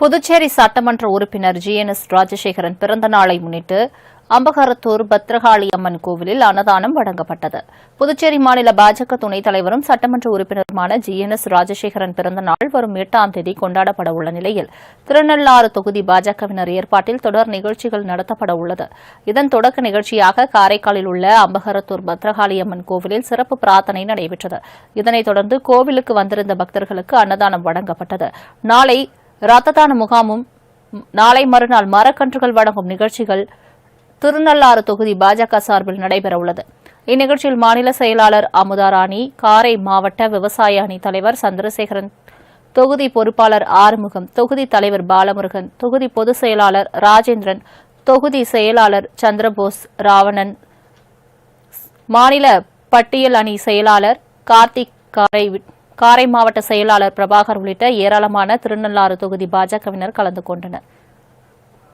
புதுச்சேரி சட்டமன்ற உறுப்பினர் G N S Rajasekaran பிறந்த நாளை முன்னிட்டு அம்பகரத்தூர் பத்ரகாளி அம்மன் கோவிலில் அன்னதானம் வழங்கப்பட்டது. புதுச்சேரி மாநில பாஜக துணைத் தலைவரும் சட்டமன்ற உறுப்பினருமான ஜி என் எஸ் ராஜசேகரன் பிறந்த நாள் வரும் எட்டாம் தேதி கொண்டாடப்பட உள்ள நிலையில் திருநள்ளாறு தொகுதி பாஜகவினர் ஏற்பாட்டில் தொடர் நிகழ்ச்சிகள் நடத்தப்பட உள்ளது. இதன் தொடக்க நிகழ்ச்சியாக காரைக்காலில் உள்ள அம்பகரத்தூர் பத்ரகாளி அம்மன் கோவிலில் சிறப்பு பிரார்த்தனை நடைபெற்றது. இதனைத் தொடர்ந்து கோவிலுக்கு வந்திருந்த பக்தர்களுக்கு அன்னதானம் வழங்கப்பட்டது. நாளை ரத்ததான முகாமும் நாளை மறுநாள் மரக்கன்றுகள் வழங்கும் நிகழ்ச்சிகள் திருநள்ளாறு தொகுதி பாஜக சார்பில் நடைபெறவுள்ளது. இந்நிகழ்ச்சியில் மாநில செயலாளர் அமுதாராணி காரை மாவட்ட விவசாய அணி தலைவர் சந்திரசேகரன் தொகுதி பொறுப்பாளர் ஆறுமுகம் தொகுதி தலைவர் பாலமுருகன் தொகுதி பொதுச் செயலாளர் ராஜேந்திரன் தொகுதி செயலாளர் சந்திரபோஸ் ராவணன் மாநில பட்டியல் அணி செயலாளர் கார்த்திக் காரை காரை மாவட்ட செயலாளர் பிரபாகர் உள்ளிட்ட ஏராளமான திருநள்ளாறு தொகுதி பாஜகவினர் கலந்து கொண்டனர்.